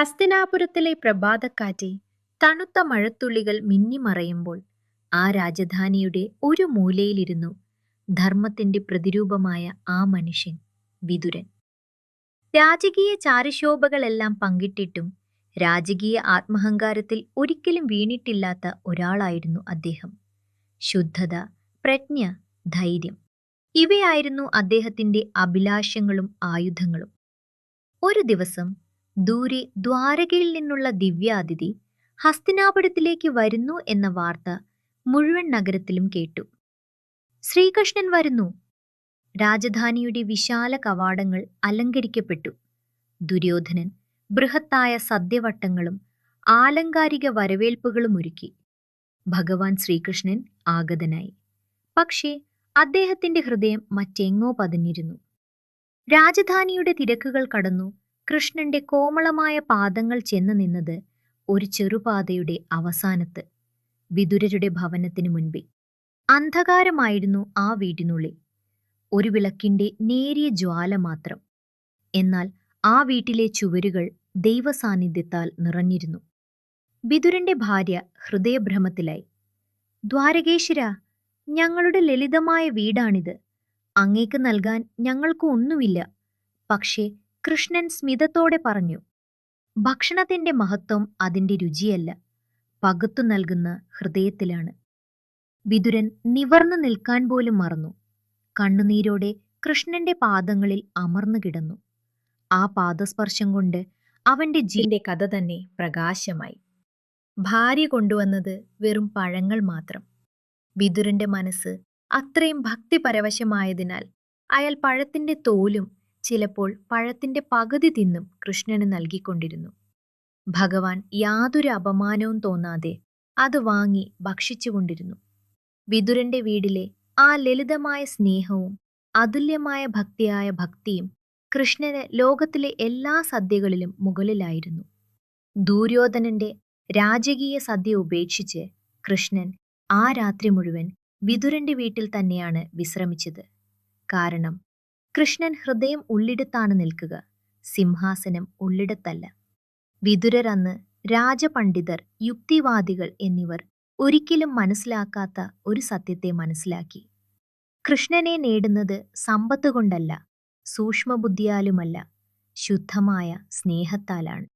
ഹസ്തിനാപുരത്തിലെ പ്രഭാതക്കാറ്റിൽ തണുത്ത മഴത്തുള്ളികൾ മിന്നിമറയുമ്പോൾ ആ രാജധാനിയുടെ ഒരു മൂലയിലിരുന്നു ധർമ്മത്തിന്റെ പ്രതിരൂപമായ ആ മനുഷ്യൻ വിതുരൻ. രാജകീയ ചാരുശോഭകളെല്ലാം പങ്കിട്ടിട്ടും രാജകീയ ആത്മഹങ്കാരത്തിൽ ഒരിക്കലും വീണിട്ടില്ലാത്ത ഒരാളായിരുന്നു അദ്ദേഹം. ശുദ്ധത പ്രജ്ഞ ധൈര്യം ഇവയായിരുന്നു അദ്ദേഹത്തിന്റെ അഭിലാഷങ്ങളും ആയുധങ്ങളും. ഒരു ദിവസം ദൂരെ ദ്വാരകയിൽ നിന്നുള്ള ദിവ്യാതിഥി ഹസ്തിനാപുരത്തിലേക്ക് വരുന്നു എന്ന വാർത്ത മുഴുവൻ നഗരത്തിലും കേട്ടു. ശ്രീകൃഷ്ണൻ വരുന്നു. രാജധാനിയുടെ വിശാല കവാടങ്ങൾ അലങ്കരിക്കപ്പെട്ടു. ദുര്യോധനൻ ബൃഹത്തായ സദ്യവട്ടങ്ങളും ആലങ്കാരിക വരവേൽപ്പുകളും ഒരുക്കി. ഭഗവാൻ ശ്രീകൃഷ്ണൻ ആഗതനായി. പക്ഷേ അദ്ദേഹത്തിന്റെ ഹൃദയം മറ്റെങ്ങോ പതിഞ്ഞിരുന്നു. രാജധാനിയുടെ തിരക്കുകൾ കടന്നു. കൃഷ്ണന്റെ കോമളമായ പാദങ്ങൾ ചെന്നു നിന്നത് ഒരു ചെറുപാതയുടെ അവസാനത്ത് വിതുരരുടെ ഭവനത്തിനു മുൻപേ അന്ധകാരമായിരുന്നു ആ വീടിനുള്ളിൽ ഒരു വിളക്കിന്റെ നേരിയ ജ്വാല മാത്രം. എന്നാൽ ആ വീട്ടിലെ ചുവരുകൾ ദൈവസാന്നിധ്യത്താൽ നിറഞ്ഞിരുന്നു. വിതുരന്റെ ഭാര്യ ഹൃദയഭ്രമത്തിലായി. ദ്വാരകേശ്വര ഞങ്ങളുടെ ലളിതമായ വീടാണിത്. അങ്ങേക്ക് നൽകാൻ ഞങ്ങൾക്ക് ഒന്നുമില്ല. പക്ഷേ കൃഷ്ണൻ സ്മിതത്തോടെ പറഞ്ഞു ഭക്ഷണത്തിന്റെ മഹത്വം അതിന്റെ രുചിയല്ല പകുത്തു നൽകുന്ന ഹൃദയത്തിലാണ്. വിതുരൻ നിവർന്നു നിൽക്കാൻ പോലും മറന്നു. കണ്ണുനീരോടെ കൃഷ്ണന്റെ പാദങ്ങളിൽ അമർന്നു കിടന്നു. ആ പാദസ്പർശം കൊണ്ട് അവന്റെ ജീന്റെ കഥ തന്നെ പ്രകാശമായി. ഭാര്യ കൊണ്ടുവന്നത് വെറും പഴങ്ങൾ മാത്രം. വിതുരന്റെ മനസ്സ് അത്രയും ഭക്തിപരവശമായതിനാൽ അയാൾ പഴത്തിന്റെ തോലും ചിലപ്പോൾ പഴത്തിന്റെ പകുതി തിന്നും കൃഷ്ണന് നൽകിക്കൊണ്ടിരുന്നു. ഭഗവാൻ യാതൊരു അപമാനവും തോന്നാതെ അത് വാങ്ങി ഭക്ഷിച്ചുകൊണ്ടിരുന്നു. വിതുരന്റെ വീടിലെ ആ ലളിതമായ സ്നേഹവും അതുല്യമായ ഭക്തിയായ ഭക്തിയും കൃഷ്ണന് ലോകത്തിലെ എല്ലാ സദ്യകളിലും മുകളിലായിരുന്നു. ദൂര്യോധനന്റെ രാജകീയ സദ്യ ഉപേക്ഷിച്ച് കൃഷ്ണൻ ആ രാത്രി മുഴുവൻ വിതുരന്റെ വീട്ടിൽ തന്നെയാണ് വിശ്രമിച്ചത്. കാരണം കൃഷ്ണൻ ഹൃദയം ഉള്ളിടത്താണ് നിൽക്കുക. സിംഹാസനം ഉള്ളിടത്തല്ല. വിതുരരന്ന് രാജപണ്ഡിതർ യുക്തിവാദികൾ എന്നിവർ ഒരിക്കലും മനസ്സിലാക്കാത്ത ഒരു സത്യത്തെ മനസ്സിലാക്കി. കൃഷ്ണനെ നേടുന്നത് സമ്പത്ത് കൊണ്ടല്ല സൂക്ഷ്മബുദ്ധിയാലുമല്ല ശുദ്ധമായ സ്നേഹത്താലാണ്.